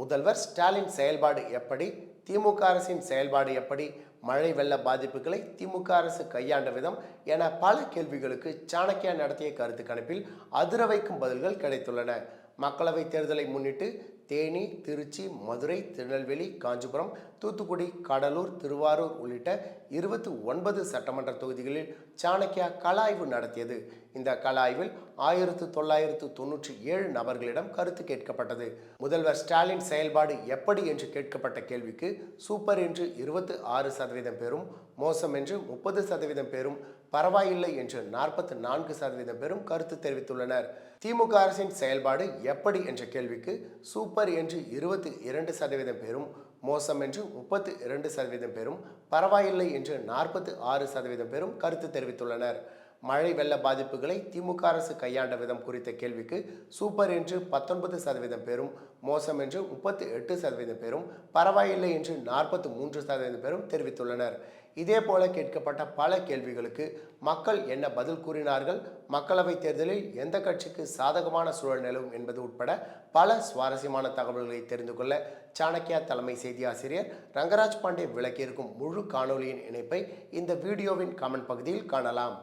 முதல்வர் ஸ்டாலின் செயல்பாடு எப்படி? திமுக அரசின் செயல்பாடு எப்படி? மழை வெள்ள பாதிப்புகளை திமுக அரசு கையாண்ட விதம் என பல கேள்விகளுக்கு சாணக்கியா நடத்திய கருத்து கணிப்பில் அதிர வைக்கும் பதில்கள் கிடைத்துள்ளன. மக்களவை தேர்தலை முன்னிட்டு தேனி திருச்சி மதுரை திருநெல்வேலி காஞ்சிபுரம் தூத்துக்குடி கடலூர் திருவாரூர் உள்ளிட்ட இருபத்தி ஒன்பது சட்டமன்ற தொகுதிகளில் சாணக்கியா கலாய்வு நடத்தியது. இந்த கலாய்வில் ஆயிரத்து தொள்ளாயிரத்து தொன்னூற்றி ஏழு நபர்களிடம் கருத்து கேட்கப்பட்டது. முதல்வர் ஸ்டாலின் செயல்பாடு எப்படி என்று கேட்கப்பட்ட கேள்விக்கு சூப்பர் என்று இருபத்து ஆறு சதவீதம் பேரும் மோசம் என்று முப்பது சதவீதம் பேரும் பரவாயில்லை என்று நாற்பத்தி நான்கு சதவீதம் பேரும் கருத்து தெரிவித்துள்ளனர். திமுக அரசின் செயல்பாடு எப்படி என்ற கேள்விக்கு சூப்பர் என்று இருபத்தி இரண்டு சதவீதம் பேரும் மோசம் என்று முப்பத்து இரண்டு சதவீதம் பேரும் பரவாயில்லை என்று நாற்பத்து ஆறு சதவீதம் பேரும் கருத்து தெரிவித்துள்ளனர். மழை வெள்ள பாதிப்புகளை திமுக அரசு கையாண்ட விதம் குறித்த கேள்விக்கு சூப்பர் என்று பத்தொன்பது சதவீதம் பேரும் மோசம் என்று முப்பத்தி எட்டு சதவீதம் பேரும் பரவாயில்லை என்று நாற்பத்தி மூன்று சதவீதம் பேரும் தெரிவித்துள்ளனர். இதே போல கேட்கப்பட்ட பல கேள்விகளுக்கு மக்கள் என்ன பதில் கூறினார்கள்? மக்களவைத் தேர்தலில் எந்த கட்சிக்கு சாதகமான சூழல் நிலவும் என்பது உட்பட பல சுவாரஸ்யமான தகவல்களை தெரிந்து கொள்ள சாணக்கியா தலைமை செய்தி ஆசிரியர் ரங்கராஜ் பாண்டே விளக்கியிருக்கும் முழு காணொலியின் இணைப்பை இந்த வீடியோவின் கமெண்ட் பகுதியில் காணலாம்.